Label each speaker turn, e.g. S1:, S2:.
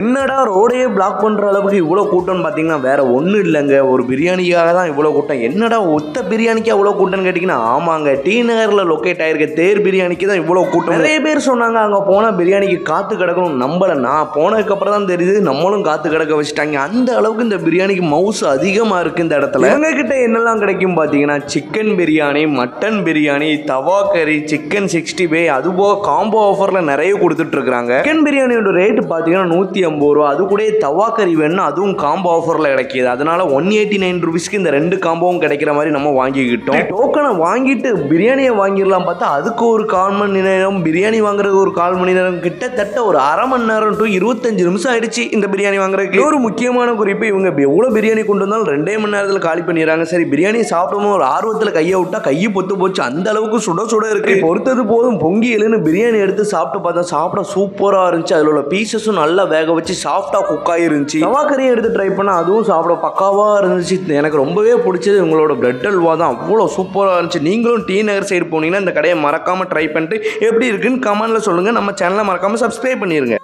S1: என்னடா ரோடையே பிளாக் பண்ணுற அளவுக்கு இவ்வளோ கூட்டம்னு பார்த்தீங்கன்னா வேற ஒன்றும் இல்லைங்க. ஒரு பிரியாணிக்காக தான் இவ்வளோ கூட்டம். என்னடா ஒத்த பிரியாணிக்கு அவ்வளோ கூட்டம்னு கேட்டிங்கன்னா ஆமாங்க. டி நகரில் லொக்கேட் ஆயிருக்க. தேர் பிரியாணிக்கு தான் இவ்வளோ கூட்டம். நிறைய பேர் சொன்னாங்க அங்கே போனால் பிரியாணிக்கு காற்று கிடக்கணும் நம்மளை நான் போனதுக்கப்புறம் தான் தெரியுது நம்மளும் காற்று கிடக்க வச்சுட்டாங்க. அந்த அளவுக்கு இந்த பிரியாணிக்கு மவுஸ் அதிகமாக இருக்குது இந்த இடத்துல. எங்ககிட்ட என்னெல்லாம் கிடைக்கும் பார்த்தீங்கன்னா சிக்கன் பிரியாணி மட்டன் பிரியாணி தவா கறி சிக்கன் சிக்ஸ்டி ஃபைவ் அது போக காம்போ ஆஃபரில் நிறைய கொடுத்துட்ருக்குறாங்க சிக்கன் பிரியாணியோட ரேட்டு பார்த்தீங்கன்னா நூற்றி ஐம்பது ரூபா அது கூட தவா கறி வேணும் அதுவும் காம்போ ஆஃபரில் கிடைக்கிது. அதனால ஒன் எயிட்டி நைன் ருபீஸ்க்கு இந்த ரெண்டு காம்போவும் கிடைக்கிற மாதிரி நம்ம வாங்கிக்கிட்டோம். டோக்கனை வாங்கிட்டு பிரியாணியை வாங்கிடலாம் பார்த்தா அதுக்கு ஒரு கால் மணி நேரம் பிரியாணி வாங்குறதுக்கு ஒரு கால் மணி நேரம் கிட்டத்தட்ட ஒரு அரை மணி நேரம் டு இருபத்தஞ்சு நிமிஷம் ஆயிடுச்சு இந்த பிரியாணி வாங்குறதுக்கு. ஒரு முக்கியமான குறிப்பு இவங்க எவ்வளோ பிரியாணி கொண்டு வந்தாலும் ரெண்டே மணி நேரத்தில் காலி பண்ணிடுறாங்க. சரி பிரியாணி சாப்பிடும்போது ஒரு ஆர்வத்தில் கையை விட்டா கையை பொத்து போச்சு. அந்த அளவுக்கு சுட சுட இருக்கு. பொறுத்தது போதும் பொங்கி எழுன்னு பிரியாணி எடுத்து சாப்பிட்டு பார்த்தா சாப்பிட சூப்பராக இருந்துச்சு. அதில் உள்ள பீசஸும் நல்லா வேக வச்சு சாஃப்டாக குக் ஆகிருந்துச்சு தவா கறியை எடுத்து ட்ரை பண்ணால் அதுவும் சாப்பிட பக்காவாக இருந்துச்சு. எனக்கு ரொம்பவே பிடிச்சது உங்களோட பிரெட் அல்வா தான். அவ்வளோ சூப்பராக இருந்துச்சு. நீங்களும் டி நகர் சைடு போனீங்கன்னா இந்த கடையை மறக்காமல் ட்ரை பண்ணிட்டு எப்படி இருக்குன்னு கமெண்ட்டில் சொல்லுங்கள் நம்ம சேனலை மறக்காமல் சப்ஸ்கிரைப் பண்ணிடுங்க